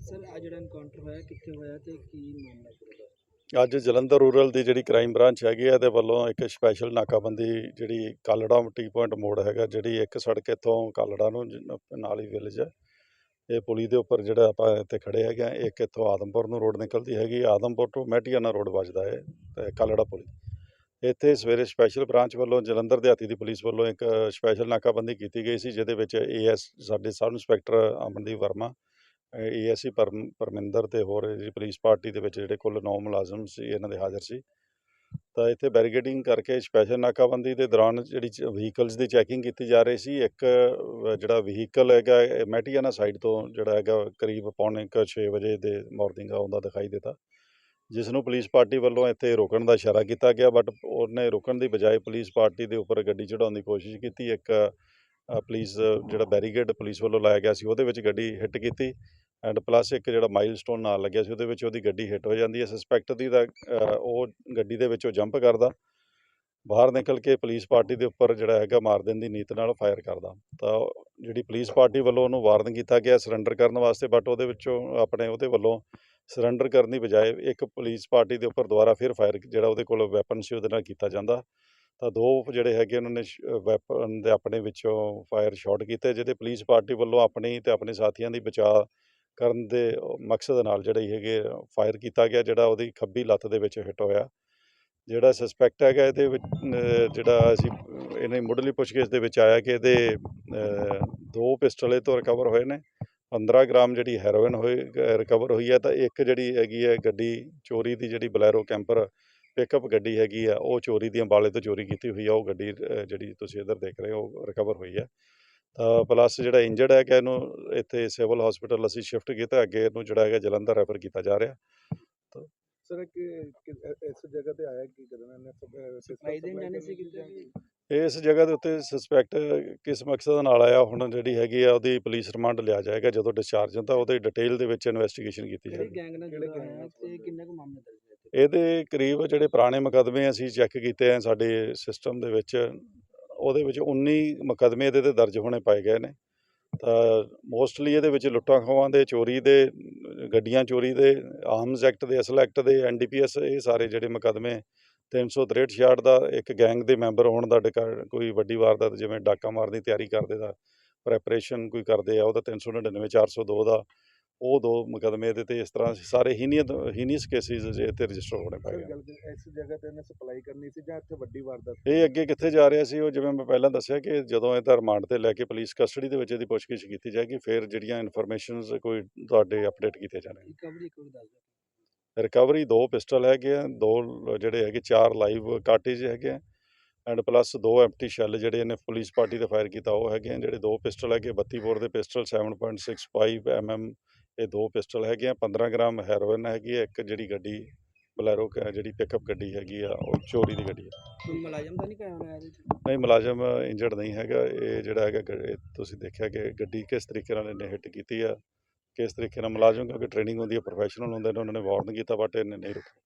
Sir ਆ ਜਿਹੜਾ encounter ਹੋਇਆ ਕਿੱਥੇ ਹੋਇਆ ਤੇ ਕੀ ਮਾਮਲਾ ਪੂਰਾ ਅੱਜ ਜਲੰਧਰ ਰੂਰਲ ਦੀ ਜਿਹੜੀ ਕ੍ਰਾਈਮ ਬ੍ਰਾਂਚ ਹੈਗੀ ਹੈ ਇਹਦੇ ਵੱਲੋਂ ਇੱਕ ਸਪੈਸ਼ਲ ਨਾਕਾਬੰਦੀ ਜਿਹੜੀ ਕਾਲੜਾ ਟੀ ਪੁਆਇੰਟ ਮੋੜ ਹੈਗਾ ਜਿਹੜੀ ਇੱਕ ਸੜਕ ਇੱਥੋਂ ਕਾਲੜਾ ਨੂੰ ਜ- ਨਾਲ ਹੀ ਵਿਲੇਜ ਹੈ ਇਹ ਪੁਲੀ ਦੇ ਉੱਪਰ ਜਿਹੜਾ ਆਪਾਂ ਇੱਥੇ ਖੜੇ ਹੈਗੇ ਹਾਂ, ਇੱਕ ਇੱਥੋਂ ਆਦਮਪੁਰ ਨੂੰ ਰੋਡ ਨਿਕਲਦੀ ਹੈਗੀ ਆਦਮਪੁਰ ਤੋਂ ਮੈਟੀਆਨਾ ਰੋਡ ਵੱਜਦਾ ਹੈ ਤੇ ਕਾਲੜਾ ਪੁਲੀ। ਇੱਥੇ ਸਵੇਰੇ ਸਪੈਸ਼ਲ ਬ੍ਰਾਂਚ ਵੱਲੋਂ ਜਲੰਧਰ ਦਿਹਾਤੀ ਦੀ ਪੁਲਿਸ ਵੱਲੋਂ ਇੱਕ ਸਪੈਸ਼ਲ ਨਾਕਾਬੰਦੀ ਕੀਤੀ ਗਈ ਸੀ ਜਿਹਦੇ ਵਿੱਚ ਏਐਸ ਸਾਡੇ sub inspector Amandeep Verma ASC Parminder ਤੇ ਹੋਰ ਜਿਹੜੀ ਪੁਲਿਸ ਪਾਰਟੀ ਦੇ ਵਿੱਚ ਜਿਹੜੇ ਕੁੱਲ 9 ਮੁਲਾਜ਼ਮ ਸੀ ਇਹਨਾਂ ਦੇ ਹਾਜ਼ਰ ਸੀ। ਤਾਂ ਇੱਥੇ ਬੈਰੀਗੇਡਿੰਗ ਕਰਕੇ ਸਪੈਸ਼ਲ ਨਾਕਾਬੰਦੀ ਦੇ ਦੌਰਾਨ ਜਿਹੜੀ ਵਹੀਕਲਸ ਦੀ ਚੈਕਿੰਗ ਕੀਤੀ ਜਾ ਰਹੀ ਸੀ ਇੱਕ ਜਿਹੜਾ ਵਹੀਕਲ ਹੈਗਾ ਇਹ ਮੈਟੀਆਨਾ ਸਾਈਡ ਤੋਂ ਜਿਹੜਾ ਹੈਗਾ ਕਰੀਬ ਪੌਣੇ ਕੁ ਛੇ ਵਜੇ ਦੇ ਮਾਰਨਿੰਗ ਆਉਂਦਾ ਦਿਖਾਈ ਦਿੱਤਾ। ਜਿਸ ਨੂੰ ਪੁਲਿਸ ਪਾਰਟੀ ਵੱਲੋਂ ਇੱਥੇ ਰੋਕਣ ਦਾ ਇਸ਼ਾਰਾ ਕੀਤਾ ਗਿਆ ਬਟ ਉਹਨੇ ਰੁਕਣ ਦੀ ਬਜਾਏ ਪੁਲਿਸ ਪਾਰਟੀ ਦੇ ਉੱਪਰ ਗੱਡੀ ਚੜਾਉਣ ਦੀ ਕੋਸ਼ਿਸ਼ ਕੀਤੀ। ਇੱਕ ਅ, ਪੁਲਿਸ ਜਿਹੜਾ ਬੈਰੀਗੇਡ ਪੁਲਿਸ ਵੱਲੋਂ ਲਾਇਆ ਗਿਆ ਸੀ ਉਹਦੇ ਵਿੱਚ ਗੱਡੀ ਹਿੱਟ ਕੀਤੀ। ਐਂਡ ਪਲੱਸ ਇੱਕ ਜਿਹੜਾ ਮਾਈਲਸਟੋਨ ਨਾਲ ਲੱਗਿਆ ਸੀ, ਉਹਦੇ ਵਿੱਚ ਉਹਦੀ ਗੱਡੀ ਹਿੱਟ ਹੋ ਜਾਂਦੀ ਹੈ। ਸਸਪੈਕਟ ਦੀ ਦਾ ਉਹ ਗੱਡੀ ਦੇ ਵਿੱਚੋਂ ਜੰਪ ਕਰਦਾ। ਬਾਹਰ ਨਿਕਲ ਕੇ ਪੁਲਿਸ ਪਾਰਟੀ ਦੇ ਉੱਪਰ ਜਿਹੜਾ ਹੈਗਾ ਮਾਰ ਦੇਣ ਦੀ ਨੀਤ ਨਾਲ ਫਾਇਰ ਕਰਦਾ। ਤਾਂ ਜਿਹੜੀ ਪੁਲਿਸ ਪਾਰਟੀ ਵੱਲੋਂ ਉਹਨੂੰ ਵਾਰਨ ਕੀਤਾ ਗਿਆ ਸਰੈਂਡਰ ਕਰਨ ਵਾਸਤੇ ਬਟ ਉਹਦੇ ਵਿੱਚੋਂ ਆਪਣੇ ਉਹਦੇ ਵੱਲੋਂ ਸਰੈਂਡਰ ਕਰਨ ਦੀ ਬਜਾਏ ਇੱਕ ਪੁਲਿਸ ਪਾਰਟੀ ਦੇ ਉੱਪਰ ਦੁਬਾਰਾ ਫਿਰ ਫਾਇਰ ਜਿਹੜਾ ਉਹਦੇ ਕੋਲ ਵੈਪਨ ਸੀ, ਉਹਦੇ ਨਾਲ ਕੀਤਾ ਜਾਂਦਾ। ਤਾਂ ਦੋ ਜਿਹੜੇ ਹੈਗੇ ਉਹਨਾਂ ਨੇ ਵੈਪਨ ਦੇ ਆਪਣੇ ਵਿੱਚੋਂ ਫਾਇਰ ਸ਼ਾਟ ਕੀਤੇ, ਜਿਹਦੇ ਪੁਲਿਸ ਪਾਰਟੀ ਵੱਲੋਂ ਆਪਣੀ ਤੇ ਆਪਣੇ ਸਾਥੀਆਂ ਦੀ ਬਚਾਅ ਕਰਨ ਦੇ ਮਕਸਦ ਨਾਲ ਜਿਹੜੇ ਹੈਗੇ ਫਾਇਰ ਕੀਤਾ ਗਿਆ, ਜਿਹੜਾ ਉਹਦੀ ਖੱਬੀ ਲੱਤ ਦੇ ਵਿੱਚ ਹਿੱਟ ਹੋਇਆ। ਜਿਹੜਾ ਸਸਪੈਕਟ ਹੈਗਾ ਇਹਦੇ ਵਿੱਚ ਜਿਹੜਾ ਅਸੀਂ ਇਹਨੇ ਮੁੱਢਲੀ ਪੁੱਛਗਿੱਛ ਦੇ ਵਿੱਚ ਆਇਆ ਕਿ ਇਹਦੇ ਦੋ ਪਿਸਟਲ ਇਹ ਤੋਂ ਰਿਕਵਰ ਹੋਏ ਨੇ। 15 ਗ੍ਰਾਮ ਜਿਹੜੀ ਹੈਰੋਇਨ ਹੋਈ ਰਿਕਵਰ ਹੋਈ ਹੈ ਤਾਂ ਇੱਕ ਜਿਹੜੀ ਹੈਗੀ ਹੈ ਗੱਡੀ, ਚੋਰੀ ਦੀ ਜਿਹੜੀ ਬਲੈਰੋ ਕੈਂਪਰ ਪਿਕਅਪ ਗੱਡੀ ਹੈਗੀ ਆ, ਉਹ ਚੋਰੀ ਦੀ ਅੰਬਾਲੇ ਤੋਂ ਚੋਰੀ ਕੀਤੀ ਹੋਈ ਆ, ਉਹ ਗੱਡੀ ਜਿਹੜੀ ਤੁਸੀਂ ਇੱਧਰ ਦੇਖ ਰਹੇ ਹੋ ਉਹ ਰਿਕਵਰ ਹੋਈ ਹੈ। ਤਾਂ ਪਲੱਸ ਜਿਹੜਾ ਇੰਜਰਡ ਹੈ ਕਿ ਇਹਨੂੰ ਇੱਥੇ ਸਿਵਲ ਹਸਪੀਟਲ ਅਸੀਂ ਸ਼ਿਫਟ ਕੀਤਾ ਅੱਗੇ ਇਹਨੂੰ ਜਿਹੜਾ ਹੈਗਾ ਜਲੰਧਰ ਰੈਫਰ ਕੀਤਾ ਜਾ ਰਿਹਾ ਸਰ ਕਿ ਇਸ ਜਗ੍ਹਾ ਤੇ ਆਇਆ ਕੀ ਕਰਨ ਇਹਨੇ ਸਪਲਾਈ ਦੇਣ ਜਾਣੇ ਸੀ ਕਿਤੇ ਵੀ? ਇਸ ਜਗ੍ਹਾ ਦੇ ਉੱਤੇ ਸਸਪੈਕਟ ਕਿਸ ਮਕਸਦ ਨਾਲ ਆਇਆ ਹੁਣ ਜਿਹੜੀ ਹੈਗੀ ਆ ਉਹਦੀ ਪੁਲਿਸ ਰਿਮਾਂਡ ਲਿਆ ਜਾਏਗਾ ਜਦੋਂ ਡਿਸਚਾਰਜ ਹੁੰਦਾ ਉਹਦੇ ਡਿਟੇਲ ਦੇ ਵਿੱਚ ਇਨਵੈਸਟੀਗੇਸ਼ਨ ਕੀਤੀ ਜਾਏਗੀ? ਇਹਦੇ ਕਰੀਬ ਜਿਹੜੇ ਪੁਰਾਣੇ ਮੁਕੱਦਮੇ ਅਸੀਂ ਚੈੱਕ ਕੀਤੇ ਆ ਸਾਡੇ ਸਿਸਟਮ ਦੇ ਵਿੱਚ ਉਹਦੇ ਵਿੱਚ 19 ਮੁਕੱਦਮੇ ਇਹਦੇ ਤੇ ਦਰਜ ਹੋਣੇ ਪਾਏ ਗਏ ਨੇ। ਤਾਂ ਮੋਸਟਲੀ ਇਹਦੇ ਵਿੱਚ ਲੁੱਟਾਂ ਖੋਹਾਂ ਦੇ, ਚੋਰੀ ਦੇ, ਗੱਡੀਆਂ ਚੋਰੀ ਦੇ ਆਰਮਸ ਐਕਟ ਦੇ ਅਸਲ ਐਕਟ ਦੇ ਐਨਡੀਪੀਐਸ ਇਹ ਸਾਰੇ ਜਿਹੜੇ ਮੁਕੱਦਮੇ 363 66 ਦਾ ਇੱਕ ਗੈਂਗ ਦੇ ਮੈਂਬਰ ਹੋਣ ਦਾ ਡਕਾ, ਕੋਈ ਵੱਡੀ ਵਾਰਦਾਤ ਜਿਵੇਂ ਡਾਕਾ ਮਾਰਨ ਦੀ ਤਿਆਰੀ ਕਰਦੇ ਦਾ ਪ੍ਰੈਪਰੇਸ਼ਨ ਕੋਈ ਕਰਦੇ ਆ, ਉਹਦਾ 399 402 ਦਾ ਉਹ ਦੋ ਮੁਕੱਦਮੇ ਇਹਦੇ ਤੇ ਇਸ ਤਰ੍ਹਾਂ ਸਾਰੇ ਹੀਨੀਅਤ ਹੀਨੀਅਸ ਕੇਸਿਸ ਜੇ ਤੇ ਰਜਿਸਟਰ ਹੋਣੇ ਪਏ ਗਏ ਇਸ ਜਗ੍ਹਾ ਤੇ ਇਹਨੇ ਸਪਲਾਈ ਕਰਨੀ ਸੀ ਜਾਂ ਇੱਥੇ ਵੱਡੀ ਵਾਰਦਾਤ ਇਹ ਅੱਗੇ ਕਿੱਥੇ ਜਾ ਰਿਹਾ ਸੀ ਉਹ ਜਿਵੇਂ ਮੈਂ ਪਹਿਲਾਂ ਦੱਸਿਆ ਕਿ ਜਦੋਂ ਇਹ ਤਾਂ ਰਿਮਾਂਡ ਤੇ ਲੈ ਕੇ ਪੁਲਿਸ ਕਸਟਡੀ ਦੇ ਵਿੱਚ ਇਹਦੀ ਪੁੱਛਗਿੱਛ ਕੀਤੀ ਜਾਏਗੀ ਫਿਰ ਜਿਹੜੀਆਂ ਇਨਫੋਰਮੇਸ਼ਨਸ ਕੋਈ ਤੁਹਾਡੇ ਅਪਡੇਟ ਕੀਤੇ ਜਾਣਗੇ ਰਿਕਵਰੀ ਵਾਰੀ ਦੱਸ ਦਿਓ। ਰਿਕਵਰੀ ਦੋ ਪਿਸਟਲ ਹੈਗੇ ਆ ਦੋ ਜਿਹੜੇ ਹੈਗੇ ਚਾਰ ਲਾਈਵ ਕਾਰਟੇਜ ਹੈਗੇ ਆ ਐਂਡ ਪਲੱਸ ਦੋ ਐਮਟੀ ਸ਼ੈੱਲ ਜਿਹੜੇ ਇਹਨੇ ਪੁਲਿਸ ਪਾਰਟੀ ਤੇ ਫਾਇਰ ਕੀਤਾ ਉਹ ਹੈਗੇ ਆ ਜਿਹੜੇ ਦੋ ਪਿਸਟਲ ਹੈਗੇ 32 ਬੋਰ ਦੇ ਪਿਸਟਲ 7.65 ਐਮਐਮ ਇਹ ਦੋ ਪਿਸਟਲ ਹੈਗੇ ਆ 15 ਗ੍ਰਾਮ ਹੈਰੋਇਨ ਹੈਗੀ ਆ ਇੱਕ ਜਿਹੜੀ ਗੱਡੀ ਬਲੈਰੋ ਕ- ਜਿਹੜੀ ਪਿਕਅਪ ਗੱਡੀ ਹੈਗੀ ਆ ਉਹ ਚੋਰੀ ਦੀ ਗੱਡੀ ਕੋਈ ਮੁਲਾਜ਼ਮ ਤਾਂ ਨਹੀਂ ਕਾਇਆ ਹੋਇਆ ਇਹਦੇ ਚ? ਨਹੀਂ ਮੁਲਾਜ਼ਮ ਇੰਜਰਡ ਨਹੀਂ ਹੈਗਾ ਇਹ ਜਿਹੜਾ ਹੈਗਾ ਗ- ਇਹ ਤੁਸੀਂ ਦੇਖਿਆ ਕਿ ਗੱਡੀ ਕਿਸ ਤਰੀਕੇ ਨਾਲ ਇਹਨੇ ਹਿੱਟ ਕੀਤੀ ਆ ਕਿਸ ਤਰੀਕੇ ਨਾਲ ਮੁਲਾਜ਼ਮ ਕਿਉਂਕਿ ਟ੍ਰੇਨਿੰਗ ਹੁੰਦੀ ਹੈ ਪ੍ਰੋਫੈਸ਼ਨਲ ਹੁੰਦੇ ਨੇ ਉਹਨਾਂ ਨੇ ਵਾਰਨ ਕੀਤਾ ਬਟ ਇਹਨੇ ਨਹੀਂ ਰੁਕਿਆ।